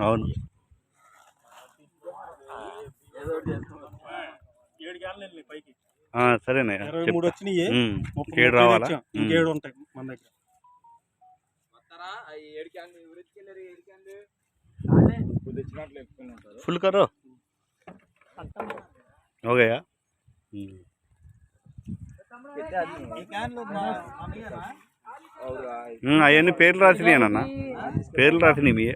అవును. సరేనే ఇరవై మూడు ఏడు రావాలా? ఏడు ఉంటాయి మన దగ్గర. ఫుల్ కరో ఓకే అవన్నీ పేర్లు రాసినాయనన్నా పేర్లు రాసినాయి మీ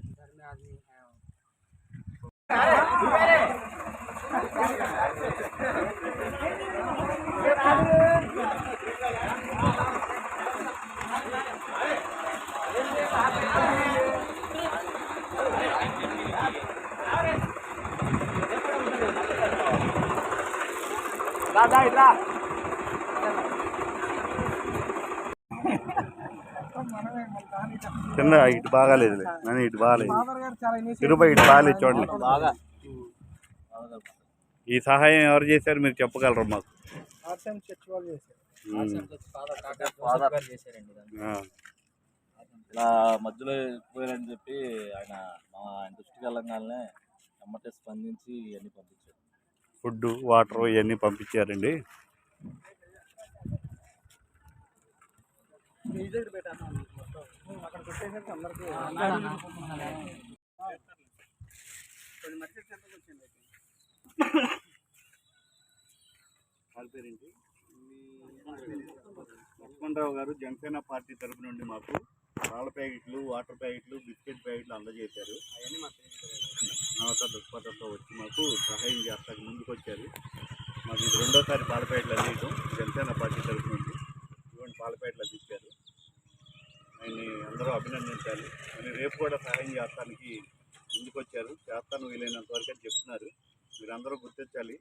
కింద ఇటు బాగాలేదు. కానీ ఇటు బాగాలేదు. తిరుపతి ఇటు బాగాలేదు చూడండి. ఈ సహాయం ఎవరు చేశారు మీరు చెప్పగలరు మాకు? ఇలా మధ్యలో పోయారని చెప్పి ఆయన మా ఆయన దృష్టికి వెళ్ళగానే ఎమ్మటే స్పందించి ఇవన్నీ పంపించారు. ఫుడ్ వాటర్ ఇవన్నీ పంపించారండి. లక్ష్మణరావు గారు జనసేన పార్టీ తరపు నుండి మాకు పాల ప్యాకెట్లు వాటర్ ప్యాకెట్లు బిస్కెట్ ప్యాకెట్లు అందజేశారు. నవత దృక్పథంతో వచ్చి మాకు సహాయం చేస్తానికి ముందుకు వచ్చారు మాకు ఇది రెండోసారి పాల ప్యాకెట్లు అందించడం జనసేన పార్టీ తరపు నుండి. ఇటువంటి పాల ప్యాకెట్లు అందించారు. ఆయన్ని అందరూ అభినందించాలి. అని రేపు కూడా సహాయం చేస్తానికి ముందుకు వచ్చారు చేస్తాను వీలైనంత వరకు అని చెప్తున్నారు. మీరందరూ గుర్తించాలి.